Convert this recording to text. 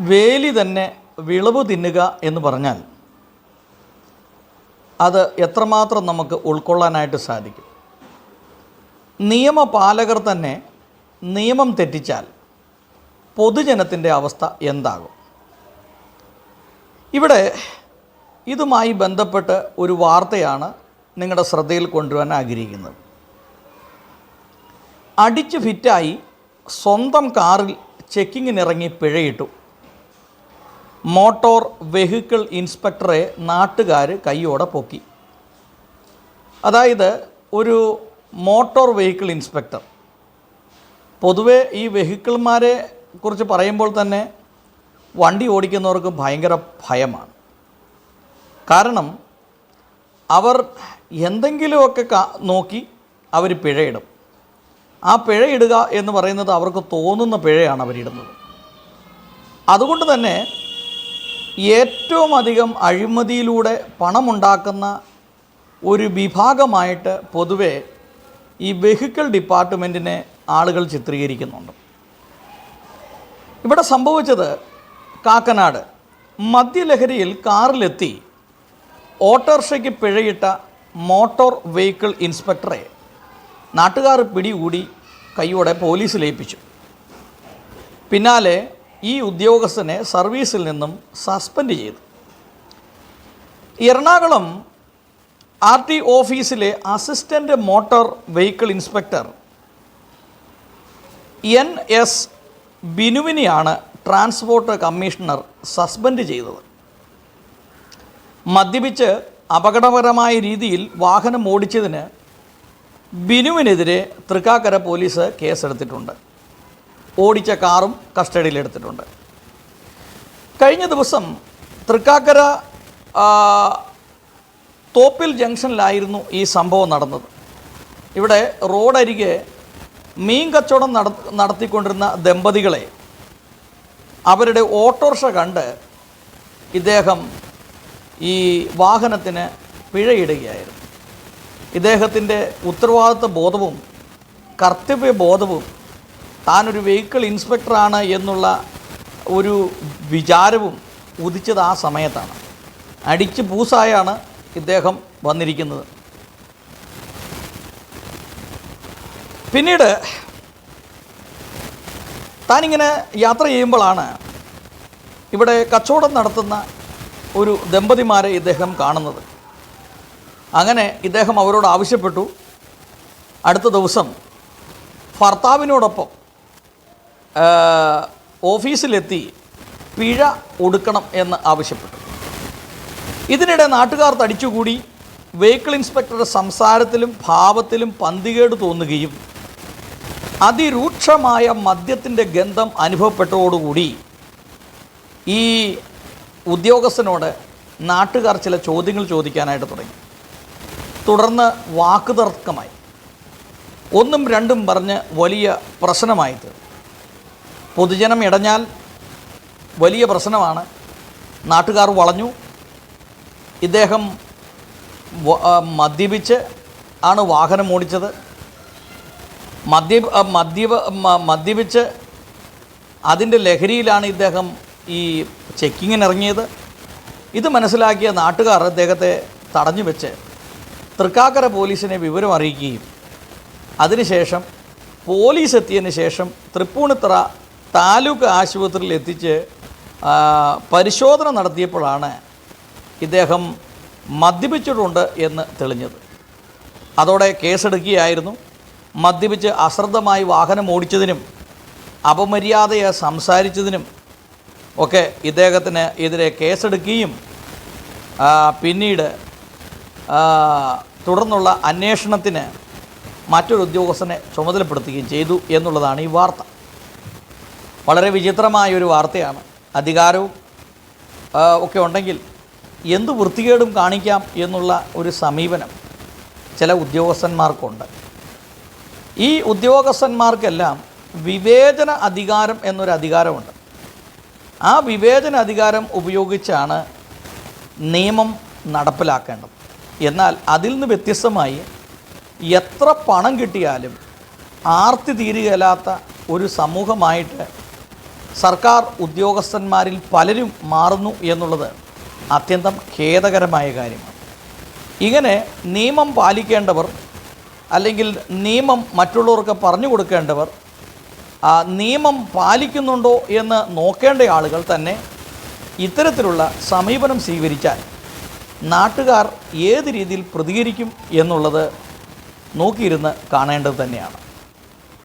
വേലി തന്നെ വിളവ് തിന്നുക എന്ന് പറഞ്ഞാൽ അത് എത്രമാത്രം നമുക്ക് ഉൾക്കൊള്ളാനായിട്ട് സാധിക്കും. നിയമപാലകർ തന്നെ നിയമം തെറ്റിച്ചാൽ പൊതുജനത്തിന്റെ അവസ്ഥ എന്താകും? ഇവിടെ ഇതുമായി ബന്ധപ്പെട്ട് ഒരു വാർത്തയാണ് നിങ്ങളുടെ ശ്രദ്ധയിൽ കൊണ്ടുവരാൻ ആഗ്രഹിക്കുന്നത്. അടിച്ച് ഫിറ്റായി സ്വന്തം കാറിൽ ചെക്കിങ്ങിനിറങ്ങി പിഴയിട്ടു. മോട്ടോർ വെഹിക്കിൾ ഇൻസ്പെക്ടറെ നാട്ടുകാർ കൈയോടെ പൊക്കി. അതായത് ഒരു മോട്ടോർ വെഹിക്കിൾ ഇൻസ്പെക്ടർ. പൊതുവെ ഈ വെഹിക്കിൾമാരെ കുറിച്ച് പറയുമ്പോൾ തന്നെ വണ്ടി ഓടിക്കുന്നവർക്ക് ഭയങ്കര ഭയമാണ്. കാരണം അവർ എന്തെങ്കിലുമൊക്കെ നോക്കി അവർ പിഴയിടും. ആ പിഴയിടുക എന്ന് പറയുന്നത് അവർക്ക് തോന്നുന്ന പിഴയാണ് അവരിടുന്നത്. അതുകൊണ്ട് തന്നെ ഏറ്റവും അധികം അഴിമതിയിലൂടെ പണമുണ്ടാക്കുന്ന ഒരു വിഭാഗമായിട്ട് പൊതുവെ ഈ വെഹിക്കിൾ ഡിപ്പാർട്ട്മെന്റിനെ ആളുകൾ ചിത്രീകരിക്കുന്നുണ്ട്. ഇവിടെ സംഭവിച്ചത് കാക്കനാട്. മദ്യലഹരിയിൽ കാറിലെത്തി ഓട്ടോറിക്ഷയ്ക്ക് പിഴയിട്ട മോട്ടോർ വെഹിക്കിൾ ഇൻസ്പെക്ടറെ നാട്ടുകാർ പിടികൂടി കൈയോടെ പോലീസ് ഏൽപ്പിച്ചു പിന്നാലെ ഈ ഉദ്യോഗസ്ഥനെ സർവീസിൽ നിന്നും സസ്പെൻഡ് ചെയ്തു. എറണാകുളം ആർ ടി ഓഫീസിലെ assistant motor vehicle inspector N S ബിനുവിനെയാണ് transport commissioner suspend ചെയ്തത്. മദ്യപിച്ച് അപകടകരമായ രീതിയിൽ വാഹനം ഓടിച്ചതിന് ബിനുവിനെതിരെ തൃക്കാക്കര പോലീസ് കേസെടുത്തിട്ടുണ്ട്. ഓടിച്ച കാറും കസ്റ്റഡിയിലെടുത്തിട്ടുണ്ട് കഴിഞ്ഞ ദിവസം തൃക്കാക്കര തോപ്പിൽ ജംഗ്ഷനിലായിരുന്നു ഈ സംഭവം നടന്നത്. ഇവിടെ റോഡരികെ മീൻ കച്ചവടം നട നടത്തിക്കൊണ്ടിരുന്ന ദമ്പതികളെ അവരുടെ ഓട്ടോറിക്ഷ കണ്ട് ഇദ്ദേഹം ഈ വാഹനത്തിന് പിഴയിടുകയായിരുന്നു. ഇദ്ദേഹത്തിന്റെ ഉത്തരവാദിത്വ ബോധവും കർത്തവ്യ ബോധവും താനൊരു വെഹിക്കിൾ ഇൻസ്പെക്ടറാണ് എന്നുള്ള ഒരു വിചാരവും ഉദിച്ചത് ആ സമയത്താണ്. അടിച്ച് പൂസായാണ് ഇദ്ദേഹം വന്നിരിക്കുന്നത്. പിന്നീട് താനിങ്ങനെ യാത്ര ചെയ്യുമ്പോഴാണ് ഇവിടെ കച്ചവടം നടത്തുന്ന ഒരു ദമ്പതിമാരെ ഇദ്ദേഹം കാണുന്നത്. അങ്ങനെ ഇദ്ദേഹം അവരോട് ആവശ്യപ്പെട്ടു. അടുത്ത ദിവസം ഭർത്താവിനോടൊപ്പം ഓഫീസിലെത്തി പിഴ ഒടുക്കണം എന്ന് ആവശ്യപ്പെട്ടു. ഇതിനിടെ നാട്ടുകാർ തടിച്ചുകൂടി. വെഹിക്കിൾ ഇൻസ്പെക്ടറുടെ സംസാരത്തിലും ഭാവത്തിലും പന്തികേട് തോന്നുകയും അതിരൂക്ഷമായ മദ്യത്തിന്റെ ഗന്ധം അനുഭവപ്പെട്ടതോടുകൂടി ഈ ഉദ്യോഗസ്ഥനോട് നാട്ടുകാർ ചില ചോദ്യങ്ങൾ ചോദിക്കാനായിട്ട് തുടങ്ങി. തുടർന്ന് വാക്കുതർക്കമായി. ഒന്നും രണ്ടും പറഞ്ഞ് വലിയ പ്രശ്നമായി തീർന്നു പൊതുജനം ഇടഞ്ഞാൽ വലിയ പ്രശ്നമാണ്. നാട്ടുകാർ വളഞ്ഞു. ഇദ്ദേഹം മദ്യപിച്ച് ആണ് വാഹനം ഓടിച്ചത്. മദ്യ മദ്യ മദ്യപ മദ്യപിച്ച് അതിന്റെ ലഹരിയിലാണ് ഇദ്ദേഹം ഈ ചെക്കിങ്ങിന് ഇറങ്ങിയത് ഇത് മനസ്സിലാക്കിയ നാട്ടുകാർ അദ്ദേഹത്തെ തടഞ്ഞു വെച്ച് തൃക്കാക്കര പോലീസിനെ വിവരം അറിയിക്കുകയും അതിനുശേഷം പോലീസ് എത്തിയതിന് ശേഷം തൃപ്പൂണിത്തറ താലൂക്ക് ആശുപത്രിയിൽ എത്തിച്ച് പരിശോധന നടത്തിയപ്പോഴാണ് ഇദ്ദേഹം മദ്യപിച്ചിട്ടുണ്ട് എന്ന് തെളിഞ്ഞത്. അതോടെ കേസെടുക്കുകയായിരുന്നു. മദ്യപിച്ച് അശ്രദ്ധമായി വാഹനം ഓടിച്ചതിനും അപമര്യാദയെ സംസാരിച്ചതിനും ഒക്കെ ഇദ്ദേഹത്തിന് എതിരെ കേസെടുക്കുകയും പിന്നീട് തുടർന്നുള്ള അന്വേഷണത്തിന് മറ്റൊരു ഉദ്യോഗസ്ഥനെ ചുമതലപ്പെടുത്തുകയും ചെയ്തു എന്നുള്ളതാണ് ഈ വാർത്ത. വളരെ വിചിത്രമായ ഒരു വാർത്തയാണ്. അധികാരവും ഒക്കെ ഉണ്ടെങ്കിൽ എന്ത് വൃത്തികേടും കാണിക്കാം എന്നുള്ള ഒരു സമീപനം ചില ഉദ്യോഗസ്ഥന്മാർക്കുണ്ട്. ഈ ഉദ്യോഗസ്ഥന്മാർക്കെല്ലാം വിവേചന അധികാരം എന്നൊരു അധികാരമുണ്ട്. ആ വിവേചന അധികാരം ഉപയോഗിച്ചാണ് നിയമം നടപ്പിലാക്കേണ്ടത്. എന്നാൽ അതിൽ നിന്ന് വ്യത്യസ്തമായി എത്ര പണം കിട്ടിയാലും ആർത്തി തീരുകയില്ലാത്ത ഒരു സമൂഹമായിട്ട് സർക്കാർ ഉദ്യോഗസ്ഥന്മാരിൽ പലരും മാറുന്നു എന്നുള്ളത് അത്യന്തം ഖേദകരമായ കാര്യമാണ്. ഇങ്ങനെ നിയമം പാലിക്കേണ്ടവർ അല്ലെങ്കിൽ നിയമം മറ്റുള്ളവർക്ക് പറഞ്ഞു കൊടുക്കേണ്ടവർ നിയമം പാലിക്കുന്നുണ്ടോ എന്ന് നോക്കേണ്ട ആളുകൾ തന്നെ ഇത്തരത്തിലുള്ള സമീപനം സ്വീകരിച്ചാൽ നാട്ടുകാർ ഏത് രീതിയിൽ പ്രതികരിക്കും എന്നുള്ളത് നോക്കിയിരുന്ന് കാണേണ്ടത് തന്നെയാണ്.